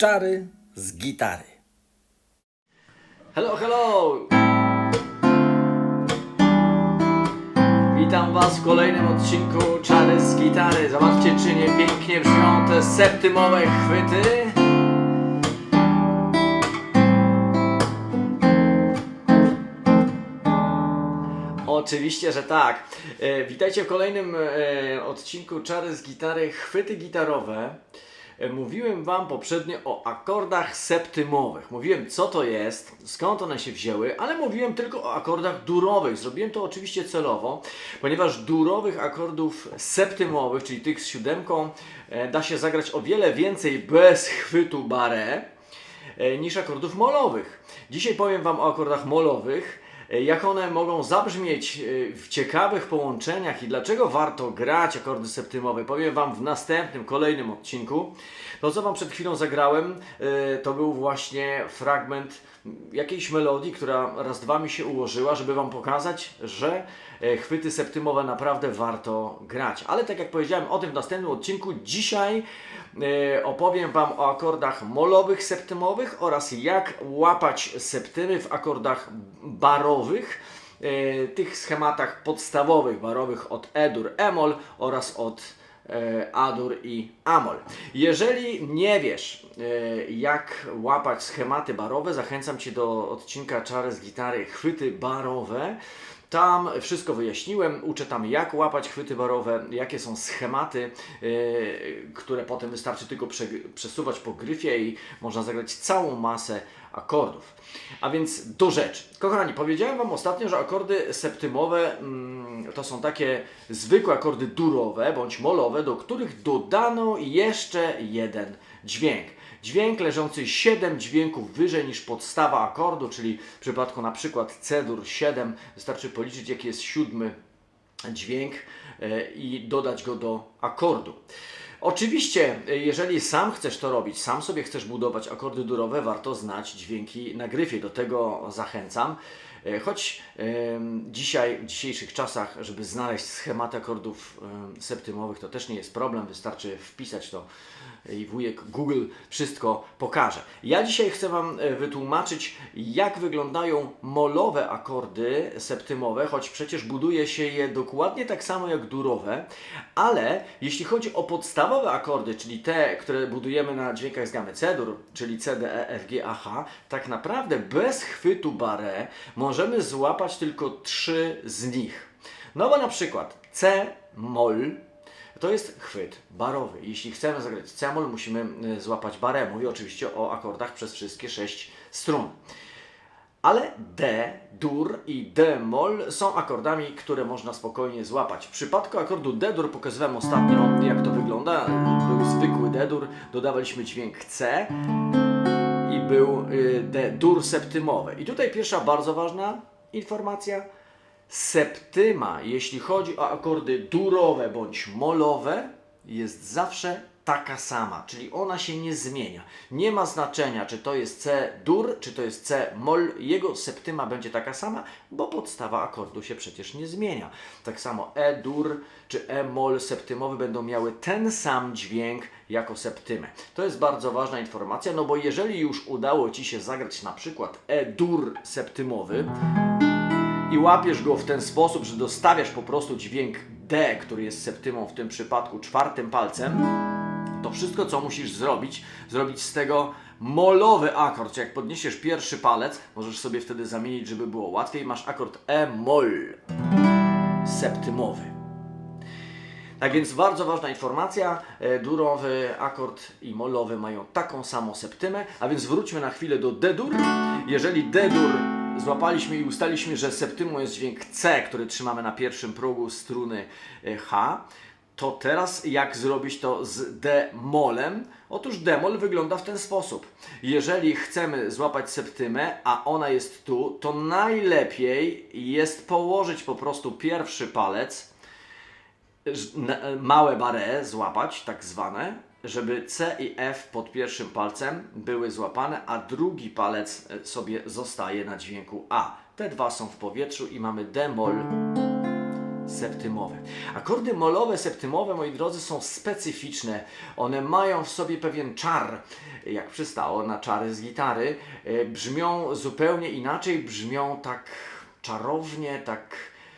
czary z gitary. Hello, hello! Witam Was w kolejnym odcinku Czary z gitary. Zobaczcie, czy nie pięknie brzmią te septymowe chwyty. Oczywiście, że tak. E, witajcie w kolejnym e, odcinku Czary z gitary Chwyty gitarowe. Mówiłem Wam poprzednio o akordach septymowych. Mówiłem, co to jest, skąd one się wzięły, ale mówiłem tylko o akordach durowych. Zrobiłem to oczywiście celowo, ponieważ durowych akordów septymowych, czyli tych z siódemką, e, da się zagrać o wiele więcej bez chwytu barre e, niż akordów molowych. Dzisiaj powiem Wam o akordach molowych, jak one mogą zabrzmieć e, w ciekawych połączeniach i dlaczego warto grać akordy septymowe. Powiem Wam w następnym, kolejnym odcinku. To, co Wam przed chwilą zagrałem, e, to był właśnie fragment jakiejś melodii, która raz, dwa mi się ułożyła, żeby Wam pokazać, że e, chwyty septymowe naprawdę warto grać. Ale tak jak powiedziałem o tym w następnym odcinku, dzisiaj e, opowiem Wam o akordach molowych septymowych oraz jak łapać septymy w akordach barowych, e, tych schematach podstawowych barowych od E-dur, E-moll oraz od e, A-dur i Amol. Jeżeli nie wiesz, jak łapać schematy barowe, zachęcam Cię do odcinka Czary z gitary Chwyty barowe. Tam wszystko wyjaśniłem, uczę tam jak łapać chwyty barowe, jakie są schematy, e, które potem wystarczy tylko prze, przesuwać po gryfie i można zagrać całą masę akordów. A więc do rzeczy. Kochani, powiedziałem Wam ostatnio, że akordy septymowe mm, to są takie zwykłe akordy durowe bądź molowe, do których dodano jeszcze jeden dźwięk. Dźwięk leżący 7 dźwięków wyżej niż podstawa akordu, czyli w przypadku na przykład C-dur 7 wystarczy policzyć jaki jest siódmy dźwięk e, i dodać go do akordu. Oczywiście, e, jeżeli sam chcesz to robić, sam sobie chcesz budować akordy durowe, warto znać dźwięki na gryfie. Do tego zachęcam. E, Choć dzisiaj, w dzisiejszych czasach, żeby znaleźć schemat akordów septymowych, to też nie jest problem, wystarczy wpisać to i wujek Google wszystko pokaże. Ja dzisiaj chcę Wam e, wytłumaczyć, jak wyglądają molowe akordy septymowe, choć przecież buduje się je dokładnie tak samo jak durowe, ale jeśli chodzi o podstawowe akordy, czyli te, które budujemy na dźwiękach z gamy C-dur, czyli C, D, E, F, G, A, H, tak naprawdę bez chwytu barre możemy złapać tylko trzy z nich. No bo na przykład C, Moll, to jest chwyt barowy. Jeśli chcemy zagrać C-moll, musimy y, złapać barę. Mówię oczywiście o akordach przez wszystkie sześć strun. Ale D, dur i D-moll są akordami, które można spokojnie złapać. W przypadku akordu D-dur pokazywałem ostatnio, jak to wygląda. Był zwykły D-dur, dodawaliśmy dźwięk C i był y, D-dur septymowy. I tutaj pierwsza bardzo ważna informacja. Septyma, jeśli chodzi o akordy durowe bądź molowe, jest zawsze taka sama, czyli ona się nie zmienia. Nie ma znaczenia, czy to jest C dur, czy to jest C moll, jego septyma będzie taka sama, bo podstawa akordu się przecież nie zmienia. Tak samo E dur czy E moll septymowy będą miały ten sam dźwięk jako septymę. To jest bardzo ważna informacja, no bo jeżeli już udało Ci się zagrać na przykład E dur septymowy, i łapiesz go w ten sposób, że dostawiasz po prostu dźwięk D, który jest septymą w tym przypadku czwartym palcem, to wszystko co musisz zrobić, zrobić z tego molowy akord. Czyli jak podniesiesz pierwszy palec, możesz sobie wtedy zamienić, żeby było łatwiej, masz akord E-moll septymowy. Tak więc bardzo ważna informacja, e, durowy akord i molowy mają taką samą septymę, a więc wróćmy na chwilę do D-dur. Jeżeli D-dur złapaliśmy i ustaliśmy, że septymą jest dźwięk C, który trzymamy na pierwszym progu struny e, H, to teraz jak zrobić to z D-molem? Otóż D-mol wygląda w ten sposób. Jeżeli chcemy złapać septymę, a ona jest tu, to najlepiej jest położyć po prostu pierwszy palec na- małe barre złapać, tak zwane, żeby C i F pod pierwszym palcem były złapane, a drugi palec e, sobie zostaje na dźwięku A. Te dwa są w powietrzu i mamy D-moll septymowe. Akordy molowe, septymowe, moi drodzy, są specyficzne. One mają w sobie pewien czar, jak przystało na czary z gitary. E, Brzmią zupełnie inaczej, brzmią tak czarownie, tak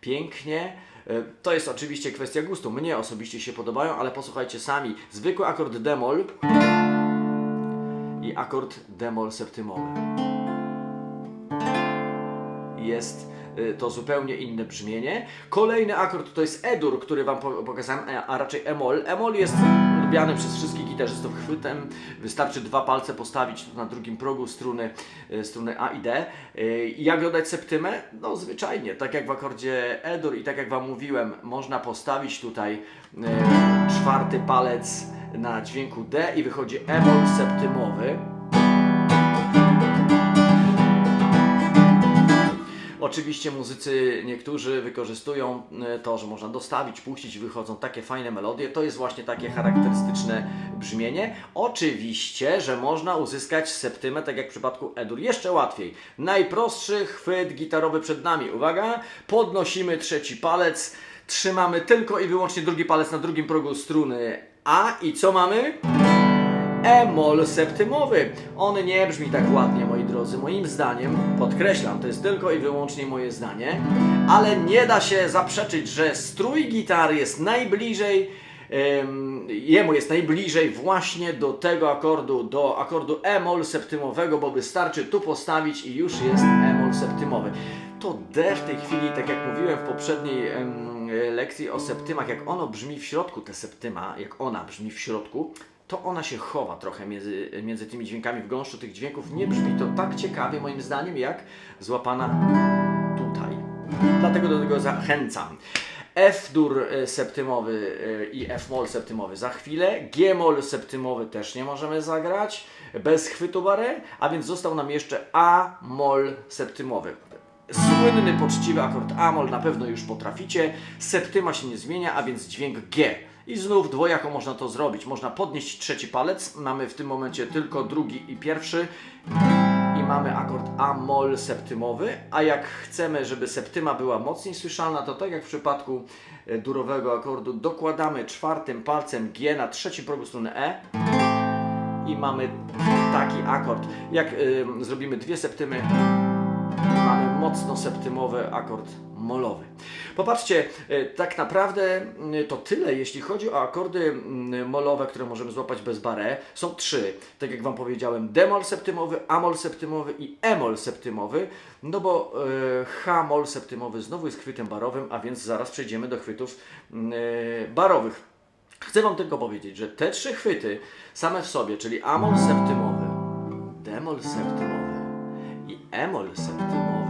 pięknie. E, To jest oczywiście kwestia gustu. Mnie osobiście się podobają, ale posłuchajcie sami. Zwykły akord demol i akord demol septymowy. Jest y, to zupełnie inne brzmienie. Kolejny akord to jest E-dur, który Wam po- pokazałem, e, a raczej E-moll. E-moll jest lubiany przez wszystkich gitarzystów chwytem. Wystarczy dwa palce postawić na drugim progu struny, y, struny A i D. I jak dodać septymę? No zwyczajnie, tak jak w akordzie E-dur i tak jak Wam mówiłem, można postawić tutaj y, czwarty palec na dźwięku D i wychodzi E-moll septymowy. Oczywiście muzycy niektórzy wykorzystują e, to, że można dostawić, puścić, wychodzą takie fajne melodie. To jest właśnie takie charakterystyczne brzmienie. Oczywiście, że można uzyskać septymę, tak jak w przypadku Edur, jeszcze łatwiej. Najprostszy chwyt gitarowy przed nami. Uwaga, podnosimy trzeci palec, trzymamy tylko i wyłącznie drugi palec na drugim progu struny A i co mamy? E-moll septymowy. On nie brzmi tak ładnie, drodzy. Moim zdaniem, podkreślam, to jest tylko i wyłącznie moje zdanie, ale nie da się zaprzeczyć, że strój gitary jest najbliżej, em, jemu jest najbliżej właśnie do tego akordu, do akordu E-moll septymowego, bo wystarczy tu postawić i już jest E-moll septymowy. To D w tej chwili, tak jak mówiłem w poprzedniej em, lekcji o septymach, jak ono brzmi w środku, te septyma, jak ona brzmi w środku, to ona się chowa trochę między, między tymi dźwiękami w gąszczu tych dźwięków. Nie brzmi to tak ciekawie, moim zdaniem, jak złapana tutaj. Dlatego do tego zachęcam. F-dur e, septymowy e, i F-moll septymowy za chwilę. G-moll septymowy też nie możemy zagrać bez chwytu barę, a więc został nam jeszcze A-moll septymowy. Słynny, poczciwy akord A-moll na pewno już potraficie. Septyma się nie zmienia, a więc dźwięk G. I znów dwojako można to zrobić. Można podnieść trzeci palec. Mamy w tym momencie tylko drugi i pierwszy. I mamy akord A-moll septymowy. A jak chcemy, żeby septyma była mocniej słyszalna, to tak jak w przypadku e, durowego akordu, dokładamy czwartym palcem G na trzecim progu struny E i mamy taki akord. Jak y, zrobimy dwie septymy, mamy mocno septymowy akord molowy. Popatrzcie, y, tak naprawdę y, to tyle, jeśli chodzi o akordy y, molowe, które możemy złapać bez barre. Są trzy, tak jak Wam powiedziałem, d-moll septymowy, a-moll septymowy i e-moll septymowy, no bo y, h-moll septymowy znowu jest chwytem barowym, a więc zaraz przejdziemy do chwytów y, barowych. Chcę Wam tylko powiedzieć, że te trzy chwyty same w sobie, czyli A-moll septymowy, D-moll septymowy i E-moll septymowy,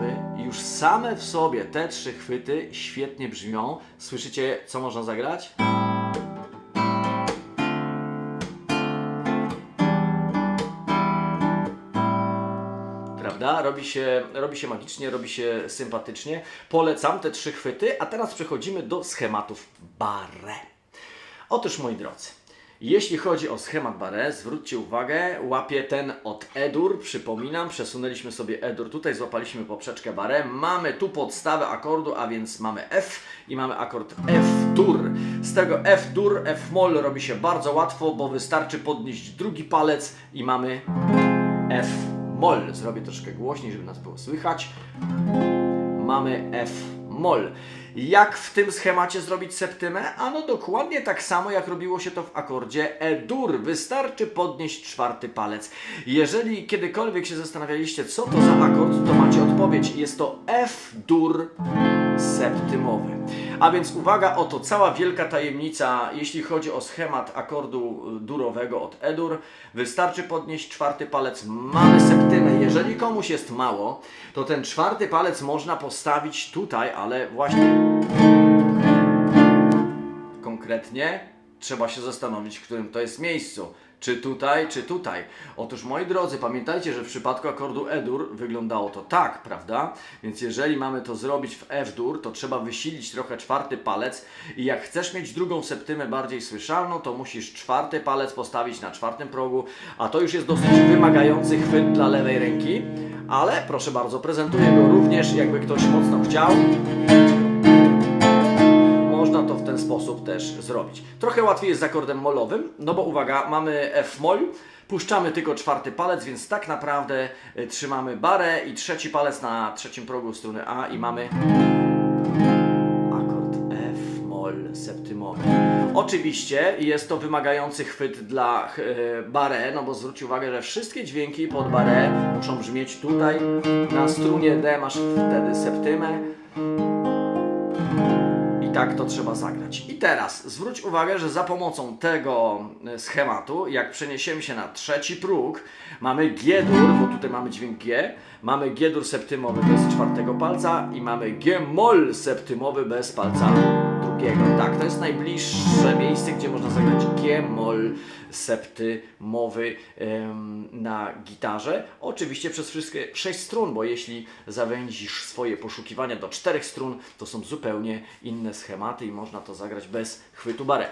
już same w sobie te trzy chwyty świetnie brzmią. Słyszycie, co można zagrać? Prawda? Robi się, robi się magicznie, robi się sympatycznie. Polecam te trzy chwyty, a teraz przechodzimy do schematów barre. Otóż moi drodzy, jeśli chodzi o schemat barre, zwróćcie uwagę, łapie ten od E-dur, przypominam, przesunęliśmy sobie E-dur, tutaj złapaliśmy poprzeczkę barre, mamy tu podstawę akordu, a więc mamy F i mamy akord F-dur. Z tego F-dur, F-moll robi się bardzo łatwo, bo wystarczy podnieść drugi palec i mamy F-moll. Zrobię troszkę głośniej, żeby nas było słychać mamy F-moll. Jak w tym schemacie zrobić septymę? Ano dokładnie tak samo jak robiło się to w akordzie E-dur. Wystarczy podnieść czwarty palec. Jeżeli kiedykolwiek się zastanawialiście, co to za akord, to macie odpowiedź. Jest to F-dur septymowy. A więc uwaga, oto cała wielka tajemnica, jeśli chodzi o schemat akordu y, durowego od E-dur. Wystarczy podnieść czwarty palec, mamy septymę. Jeżeli komuś jest mało, to ten czwarty palec można postawić tutaj, ale właśnie konkretnie trzeba się zastanowić, w którym to jest miejscu. Czy tutaj, czy tutaj. Otóż moi drodzy, pamiętajcie, że w przypadku akordu E-dur wyglądało to tak, prawda? Więc jeżeli mamy to zrobić w F-dur, to trzeba wysilić trochę czwarty palec i jak chcesz mieć drugą septymę bardziej słyszalną, to musisz czwarty palec postawić na czwartym progu, a to już jest dosyć wymagający chwyt dla lewej ręki, ale proszę bardzo, prezentuję go również, jakby ktoś mocno chciał. Sposób też zrobić. Trochę łatwiej jest z akordem molowym, no bo uwaga, mamy F-moll, puszczamy tylko czwarty palec, więc tak naprawdę y, trzymamy barę i trzeci palec na trzecim progu struny A i mamy akord F moll septymowy. Oczywiście jest to wymagający chwyt dla e, barę, no bo zwróć uwagę, że wszystkie dźwięki pod barę muszą brzmieć tutaj na strunie D masz wtedy septymę tak to trzeba zagrać. I teraz zwróć uwagę, że za pomocą tego e, schematu, jak przeniesiemy się na trzeci próg, mamy G-dur, bo tutaj mamy dźwięk G, mamy G-dur septymowy bez czwartego palca i mamy G-moll septymowy bez palca Tak, to jest najbliższe miejsce, gdzie można zagrać G-moll septymowy em, na gitarze. Oczywiście przez wszystkie sześć strun, bo jeśli zawęzisz swoje poszukiwania do czterech strun, to są zupełnie inne schematy i można to zagrać bez chwytu barę.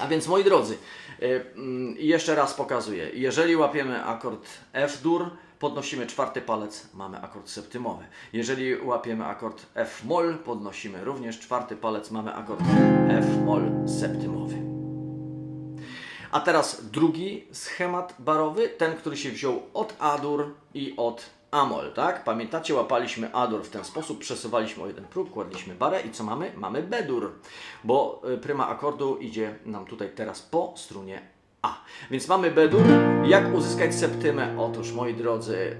A więc moi drodzy, y, mm, jeszcze raz pokazuję. Jeżeli łapiemy akord F-dur, podnosimy czwarty palec, mamy akord septymowy. Jeżeli łapiemy akord F-moll, podnosimy również czwarty palec, mamy akord F-moll septymowy. A teraz drugi schemat barowy, ten, który się wziął od A-dur i od Amol, tak? Pamiętacie, łapaliśmy A-dur w ten sposób, przesuwaliśmy o jeden próg, kładliśmy barę i co mamy? Mamy B-dur, bo y, pryma akordu idzie nam tutaj teraz po strunie A. Więc mamy B-dur. Jak uzyskać septymę? Otóż, moi drodzy,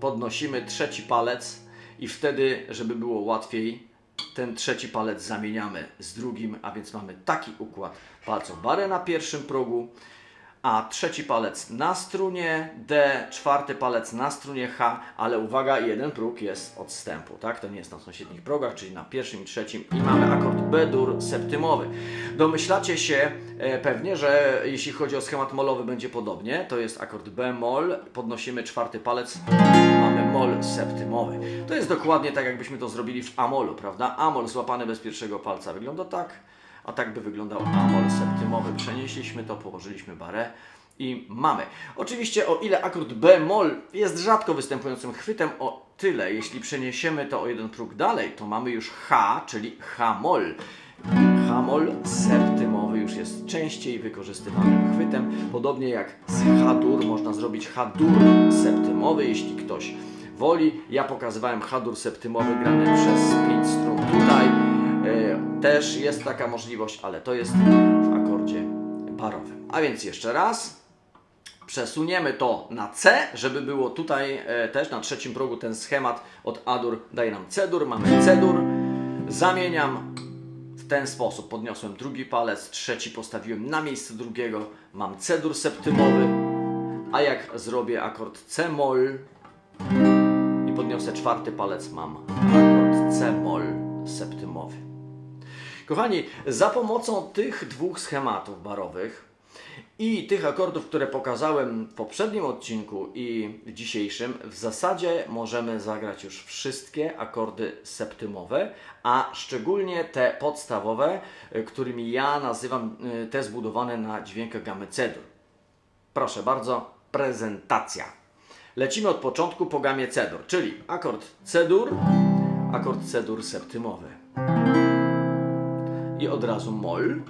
podnosimy trzeci palec i wtedy, żeby było łatwiej, ten trzeci palec zamieniamy z drugim, a więc mamy taki układ palców. Barę na pierwszym progu, a trzeci palec na strunie D, czwarty palec na strunie H, ale uwaga, jeden próg jest odstępu, tak? To nie jest na sąsiednich progach, czyli na pierwszym i trzecim i mamy akord B-dur septymowy. Domyślacie się e, pewnie, że jeśli chodzi o schemat molowy będzie podobnie, to jest akord B-moll, podnosimy czwarty palec, mamy moll septymowy. To jest dokładnie tak, jakbyśmy to zrobili w amolu, prawda? Amol złapany bez pierwszego palca wygląda tak, a tak by wyglądał amol septymowy. Przenieśliśmy to, położyliśmy barę i mamy. Oczywiście o ile akord B-moll jest rzadko występującym chwytem, o tyle jeśli przeniesiemy to o jeden próg dalej, to mamy już H, czyli H-moll. H-moll septymowy już jest częściej wykorzystywanym chwytem. Podobnie jak z H-dur można zrobić H-dur septymowy, jeśli ktoś woli. Ja pokazywałem H-dur septymowy grany przez 5 strun tutaj. Też jest taka możliwość, ale to jest w akordzie barowym. A więc jeszcze raz. Przesuniemy to na C, żeby było tutaj e, też na trzecim progu ten schemat od A-dur daje nam C-dur, mamy C-dur. Zamieniam w ten sposób. Podniosłem drugi palec, trzeci postawiłem na miejsce drugiego. Mam C-dur septymowy. A jak zrobię akord C-moll i podniosę czwarty palec, mam akord C-moll septymowy. Kochani, za pomocą tych dwóch schematów barowych i tych akordów, które pokazałem w poprzednim odcinku i w dzisiejszym, w zasadzie możemy zagrać już wszystkie akordy septymowe, a szczególnie te podstawowe, którymi ja nazywam y, te zbudowane na dźwiękach gamy C-dur. Proszę bardzo, prezentacja. Lecimy od początku po gamie C-dur, czyli akord C-dur, akord C-dur septymowy i od razu moll.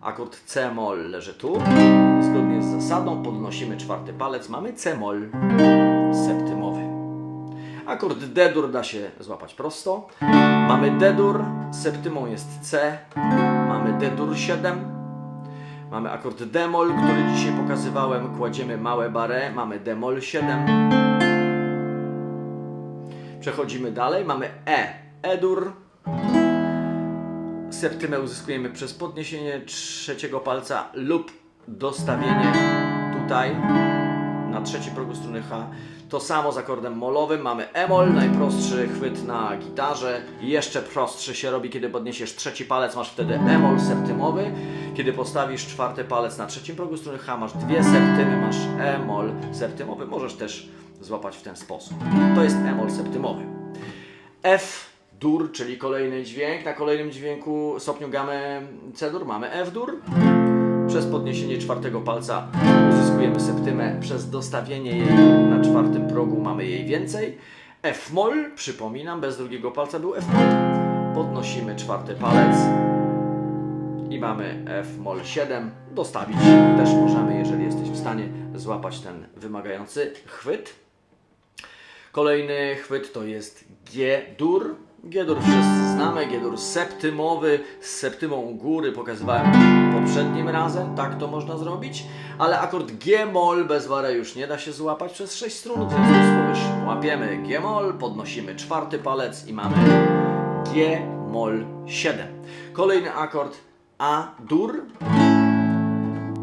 Akord C-moll leży tu. Zgodnie z zasadą podnosimy czwarty palec, mamy C-moll septymowy. Akord D-dur da się złapać prosto. Mamy D-dur, septymą jest C, mamy D-dur 7. Mamy akord D-moll, który dzisiaj pokazywałem, kładziemy małe barę, mamy D-moll 7. Przechodzimy dalej, mamy E, E-dur, Septymę uzyskujemy przez podniesienie trzeciego palca lub dostawienie tutaj na trzeci progu struny H. To samo z akordem molowym. Mamy E-moll, najprostszy chwyt na gitarze. Jeszcze prostszy się robi, kiedy podniesiesz trzeci palec, masz wtedy E-moll septymowy. Kiedy postawisz czwarty palec na trzecim progu struny H, masz dwie septymy, masz E-moll septymowy. Możesz też złapać w ten sposób. To jest E-moll septymowy. F dur, czyli kolejny dźwięk. Na kolejnym dźwięku stopniu gamy C-dur mamy F-dur. Przez podniesienie czwartego palca uzyskujemy septymę. Przez dostawienie jej na czwartym progu mamy jej więcej. F-moll, przypominam, bez drugiego palca był F-moll. Podnosimy czwarty palec i mamy F mol 7. Dostawić też możemy, jeżeli jesteś w stanie złapać ten wymagający chwyt. Kolejny chwyt to jest G-dur. G-dur wszyscy znamy, G-dur septymowy, z septymą u góry pokazywałem poprzednim razem, tak to można zrobić, ale akord G-moll bez wary już nie da się złapać przez 6 strun, w związku z powyższym łapiemy G-moll, podnosimy czwarty palec i mamy G-moll 7. Kolejny akord A-dur,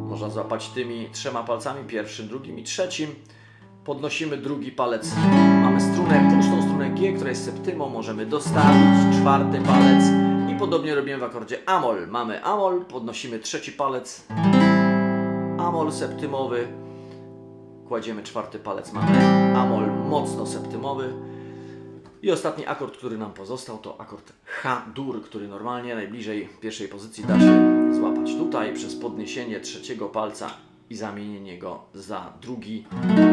można złapać tymi trzema palcami, pierwszym, drugim i trzecim. Podnosimy drugi palec, mamy strunę, pustą G, która jest septymą, możemy dostawić czwarty palec i podobnie robimy w akordzie Amol. Mamy Amol, podnosimy trzeci palec, Amol septymowy, kładziemy czwarty palec, mamy Amol mocno septymowy. I ostatni akord, który nam pozostał, to akord H-dur, który normalnie najbliżej pierwszej pozycji da się złapać tutaj przez podniesienie trzeciego palca i zamienienie go za drugi.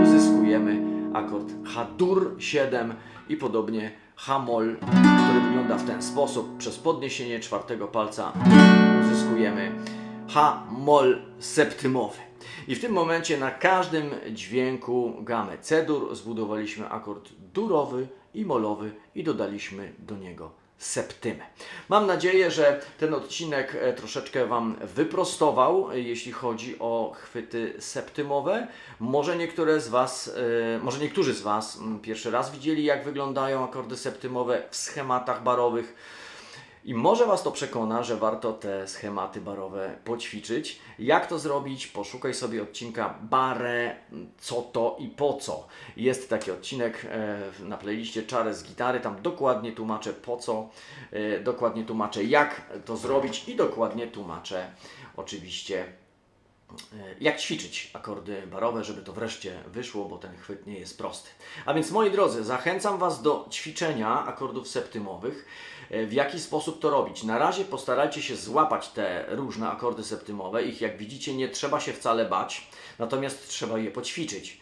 Uzyskujemy akord H-dur 7 i podobnie H-moll, który wygląda w ten sposób. Przez podniesienie czwartego palca uzyskujemy H-moll septymowy. I w tym momencie na każdym dźwięku gamy C-dur zbudowaliśmy akord durowy i molowy i dodaliśmy do niego septymę. Mam nadzieję, że ten odcinek e, troszeczkę Wam wyprostował, jeśli chodzi o chwyty septymowe. Może niektóre z Was, e, może niektórzy z Was mm, pierwszy raz widzieli, jak wyglądają akordy septymowe w schematach barowych. I może Was to przekona, że warto te schematy barowe poćwiczyć. Jak to zrobić? Poszukaj sobie odcinka Bare, co to i po co. Jest taki odcinek e, na playliście Czary z gitary, tam dokładnie tłumaczę po co, e, dokładnie tłumaczę jak to zrobić i dokładnie tłumaczę oczywiście jak ćwiczyć akordy barowe, żeby to wreszcie wyszło, bo ten chwyt nie jest prosty. A więc moi drodzy, zachęcam Was do ćwiczenia akordów septymowych. E, W jaki sposób to robić? Na razie postarajcie się złapać te różne akordy septymowe. Ich jak widzicie nie trzeba się wcale bać, natomiast trzeba je poćwiczyć.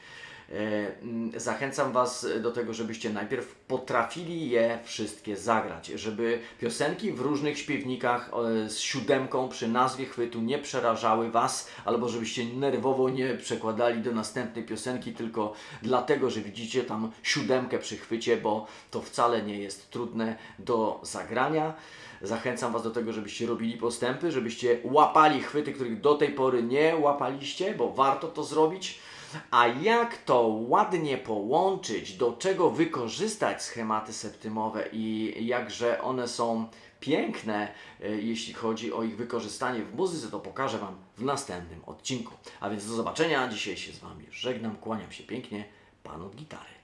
E, mm, Zachęcam Was do tego, żebyście najpierw potrafili je wszystkie zagrać, żeby piosenki w różnych śpiewnikach e, z siódemką przy nazwie chwytu nie przerażały Was, albo żebyście nerwowo nie przekładali do następnej piosenki tylko dlatego, że widzicie tam siódemkę przy chwycie, bo to wcale nie jest trudne do zagrania. Zachęcam Was do tego, żebyście robili postępy, żebyście łapali chwyty, których do tej pory nie łapaliście, bo warto to zrobić. A jak to ładnie połączyć, do czego wykorzystać schematy septymowe i jakże one są piękne, e, jeśli chodzi o ich wykorzystanie w muzyce, to pokażę Wam w następnym odcinku. A więc do zobaczenia. Dzisiaj się z Wami żegnam, kłaniam się pięknie, Pan od gitary.